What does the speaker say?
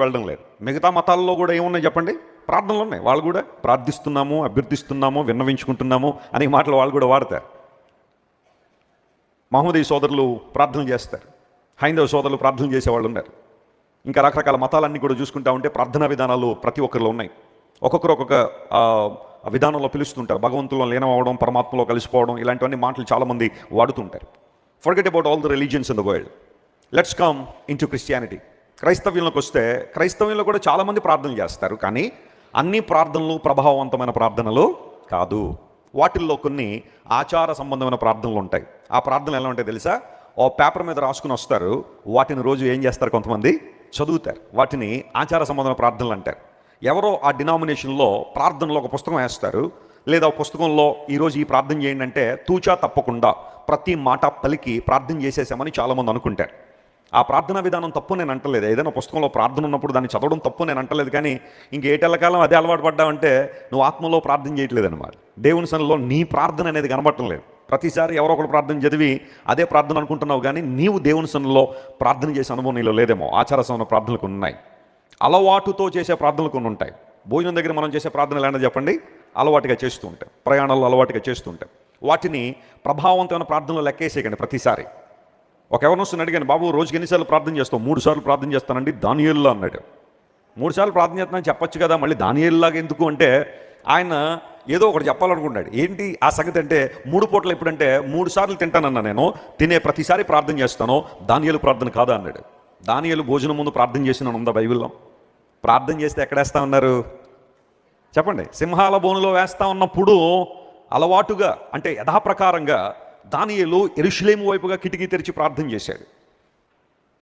వెళ్ళడం లేదు. మిగతా మతాల్లో కూడా ఏమున్నాయి చెప్పండి? ప్రార్థనలు ఉన్నాయి. వాళ్ళు కూడా ప్రార్థిస్తున్నాము అభ్యర్థిస్తున్నాము విన్నవించుకుంటున్నాము అనే మాటలు వాళ్ళు కూడా వాడతారు. మహమ్మదీ సోదరులు ప్రార్థనలు చేస్తారు. హైందవ సోదరులు ప్రార్థనలు చేసేవాళ్ళు ఉన్నారు. ఇంకా రకరకాల మతాలన్నీ కూడా చూసుకుంటా ఉంటే ప్రార్థనా విధానాలు ప్రతి ఒక్కరిలో ఉన్నాయి. ఒక్కొక్కరు ఒక్కొక్క విధానంలో పిలుస్తుంటారు. భగవంతుల్లో లీనమవడం పరమాత్మలో కలిసిపోవడం ఇలాంటివన్నీ మాటలు చాలామంది వాడుతుంటారు. Forget about all the religions in the world let's come in to Christianity క్రైస్తవ్యంలోకి వస్తే క్రైస్తవ్యంలో కూడా చాలామంది ప్రార్థనలు చేస్తారు కానీ అన్ని ప్రార్థనలు ప్రభావవంతమైన ప్రార్థనలు కాదు. వాటిల్లో కొన్ని ఆచార సంబంధమైన ప్రార్థనలు ఉంటాయి. ఆ ప్రార్థనలు ఎలా ఉంటాయి తెలుసా? ఓ పేపర్ మీద రాసుకుని వస్తారు. వాటిని రోజు ఏం చేస్తారు కొంతమంది? చదువుతారు. వాటిని ఆచార సంబంధమైన ప్రార్థనలు అంటారు. ఎవరో ఆ డినామినేషన్లో ప్రార్థనలో ఒక పుస్తకం వేస్తారు. లేదా ఒక పుస్తకంలో ఈరోజు ఈ ప్రార్థన చేయండి అంటే తూచా తప్పకుండా ప్రతి మాట పలికి ప్రార్థన చేసేసామని చాలామంది అనుకుంటారు. ఆ ప్రార్థనా విధానం తప్పు నేను అంటలేదు. ఏదైనా పుస్తకంలో ప్రార్థన ఉన్నప్పుడు దాన్ని చదవడం తప్పు నేను అంటలేదు కానీ ఇంక ఏటెల్లకాలం అదే అలవాటు పడ్డావంటే నువ్వు ఆత్మలో ప్రార్థన చేయట్లేదు అనమాట దేవుని సన్నిలో నీ ప్రార్థన అనేది కనబడటం లేదు. ప్రతిసారి ఎవరో ఒకరు ప్రార్థన చదివి అదే ప్రార్థన అనుకుంటున్నావు కానీ నీవు దేవుని సన్నిలో ప్రార్థన చేసే అనుభవం నీలో లేదేమో. ఆచార ప్రార్థనలు కొన్ని ఉన్నాయి. అలవాటుతో చేసే ప్రార్థనలు కొన్ని ఉంటాయి. భోజనం దగ్గర మనం చేసే ప్రార్థనలు ఏంటో చెప్పండి? అలవాటుగా చేస్తూ ఉంటాం. ప్రయాణాల్లో అలవాటుగా చేస్తూ ఉంటాం. వాటిని ప్రభావవంతమైన ప్రార్థనలు లెక్కేసేయకండి ప్రతిసారి. ఒక ఎవరిని అడిగాను బాబు రోజుకి ఎన్నిసార్లు ప్రార్థన చేస్తావు? మూడు సార్లు ప్రార్థన చేస్తానండి దానియేల్లో అన్నాడు. మూడు సార్లు ప్రార్థన చేస్తున్నాను చెప్పొచ్చు కదా మళ్ళీ దానియల్లాగా ఎందుకు? అంటే ఆయన ఏదో ఒకటి చెప్పాలనుకున్నాడు ఏంటి ఆ సంగతి అంటే మూడు పూటలు ఎప్పుడంటే మూడు సార్లు తింటానన్నా నేను తినే ప్రతిసారి ప్రార్థన చేస్తాను దానియలు ప్రార్థన కాదా? అన్నాడు. దానియలు భోజనం ముందు ప్రార్థన చేసిన ఉందా బైబిల్లో? ప్రార్థన చేస్తే ఎక్కడేస్తా ఉన్నారు? చెప్పండి. సింహాల బోనులో వేస్తా ఉన్నప్పుడు అలవాటుగా అంటే యథాప్రకారంగా దానియలు ఎరుషులేము వైపుగా కిటికీ తెరిచి ప్రార్థన చేశాడు.